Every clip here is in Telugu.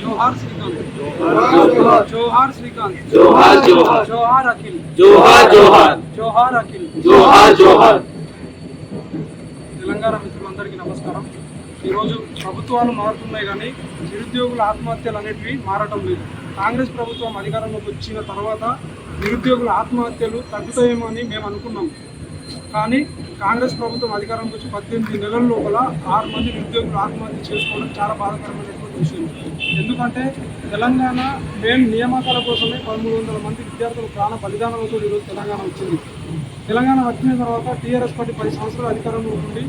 जोहार श्रीकांत जोहार श्रीकांत जोहार जोहार जोहार अखिल जोहार जोहार తెలంగాణ మిత్రులందరికీ నమస్కారం ఈరోజు ప్రభుత్వాలు మారుతున్నాయి కానీ నిరుద్యోగుల ఆత్మహత్యలు అనేటివి మారటం లేదు కాంగ్రెస్ ప్రభుత్వం అధికారంలోకి వచ్చిన తర్వాత నిరుద్యోగుల ఆత్మహత్యలు తగ్గుతాయేమో అని మేము అనుకున్నాం. కానీ కాంగ్రెస్ ప్రభుత్వం అధికారంలోకి వచ్చి పద్దెనిమిది నెలల లోపల ఆరు మంది నిరుద్యోగులు ఆత్మహత్య చేసుకోవడం చాలా బాధాకరమైనటువంటి విషయం. ఎందుకంటే తెలంగాణ మేము నియామకాల కోసమే పదమూడు వందల మంది విద్యార్థులు ప్రాణ బలిదానాలతో ఈరోజు తెలంగాణ వచ్చింది. తెలంగాణ వచ్చిన తర్వాత టీఆర్ఎస్ పార్టీ పది సంవత్సరాలు అధికారంలో ఉండి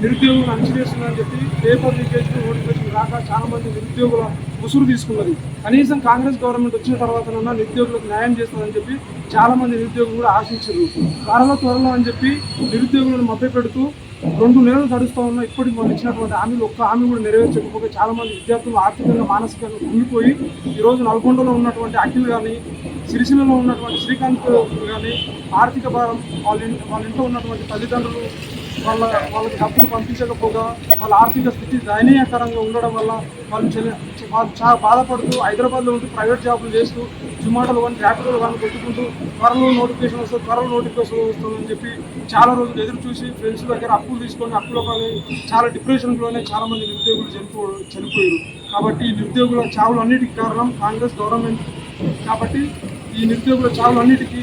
నిరుద్యోగులు అణిచివేస్తున్నారని చెప్పి పేపర్ లీకేజ్ నోటిఫికేషన్ రాక చాలా మంది నిరుద్యోగుల ఉసురు తీసుకున్నది కనీసం కాంగ్రెస్ గవర్నమెంట్ వచ్చిన తర్వాతనన్నా నిరుద్యోగులకు న్యాయం చేస్తుందని చెప్పి చాలా మంది నిరుద్యోగులు కూడా ఆశించారు. త్వరలో త్వరలో అని చెప్పి నిరుద్యోగులను మభ్యపెడుతూ రెండు నెలలు గడుస్తూ ఉన్నా ఇప్పటికి మనం ఇచ్చినటువంటి హామీలు ఒక్క హామీ కూడా నెరవేర్చకపోతే చాలా మంది విద్యార్థులు ఆర్థికంగా మానసికంగా కుంగిపోయి ఈరోజు నల్గొండలో ఉన్నటువంటి అఖిల్ కానీ సిరిసిల్లలో ఉన్నటువంటి శ్రీకాంత్ కానీ ఆర్థిక భారం వాళ్ళ వాళ్ళ ఇంట్లో ఉన్నటువంటి తల్లిదండ్రులు వాళ్ళ వాళ్ళకి డబ్బులు పంపించకపోగా వాళ్ళ ఆర్థిక స్థితి దయనీయకరంగా ఉండడం వల్ల వాళ్ళు వాళ్ళు చాలా బాధపడుతూ హైదరాబాద్లో ఉంటూ ప్రైవేట్ జాబులు చేస్తూ జొమాటోలు కానీ ర్యాపిడోలు కానీ కొట్టుకుంటూ త్వరలో నోటిఫికేషన్ వస్తుంది త్వరలో నోటిఫికేషన్ వస్తుందని చెప్పి చాలా రోజులు ఎదురు చూసి ఫ్రెండ్స్ దగ్గర అప్పులు తీసుకొని అప్పులో కానీ చాలా డిప్రెషన్లోనే చాలా మంది నిరుద్యోగులు చనిపో చనిపోయారు. కాబట్టి ఈ నిరుద్యోగుల చావులు అన్నిటికీ కారణం కాంగ్రెస్ గవర్నమెంట్. కాబట్టి ఈ నిరుద్యోగుల చావులు అన్నిటికీ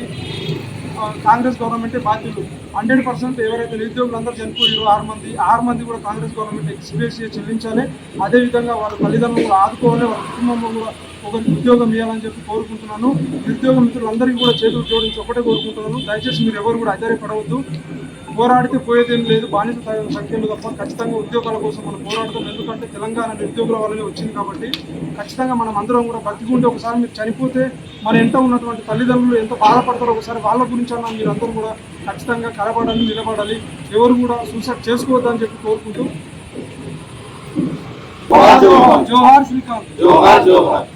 కాంగ్రెస్ గవర్నమెంటే బాధ్యులు. హండ్రెడ్ పర్సెంట్ ఎవరైతే నిరుద్యోగులు అందరూ చనిపోయారో ఆరు మంది ఆరు మంది కూడా కాంగ్రెస్ గవర్నమెంట్ ఎక్స్పీరియన్స్ చెల్లించాలి. అదేవిధంగా వాళ్ళ తల్లిదండ్రులు ఆదుకోవాలి వాళ్ళ కుటుంబంలో కూడా ఒక ఉద్యోగం ఇవ్వాలని చెప్పి కోరుకుంటున్నాను. నిరుద్యోగ మిత్రులందరికీ కూడా చేతులు జోడించి ఒకటే కోరుకుంటున్నాను. దయచేసి మీరు ఎవరు కూడా ఆశ్చర్యపడవద్దు. పోరాడితే పోయేదేం లేదు. బానిస సంఖ్యలు తప్ప ఖచ్చితంగా ఉద్యోగాల కోసం మనం పోరాడతాం. ఎందుకంటే తెలంగాణ నిరుద్యోగుల వల్లనే వచ్చింది కాబట్టి ఖచ్చితంగా మనం అందరం కూడా బతికుంటే ఒకసారి మీరు చనిపోతే మన ఎంట ఉన్నటువంటి తల్లిదండ్రులు ఎంత బాధపడతారో ఒకసారి వాళ్ళ గురించి అన్నా మీరు అందరూ కూడా ఖచ్చితంగా కలబడాలి నిలబడాలి. ఎవరు కూడా సూసైడ్ చేసుకోవద్దని చెప్పి కోరుకుంటూ. జోహార్ శ్రీకాంత్. జోహార్ జోహార్.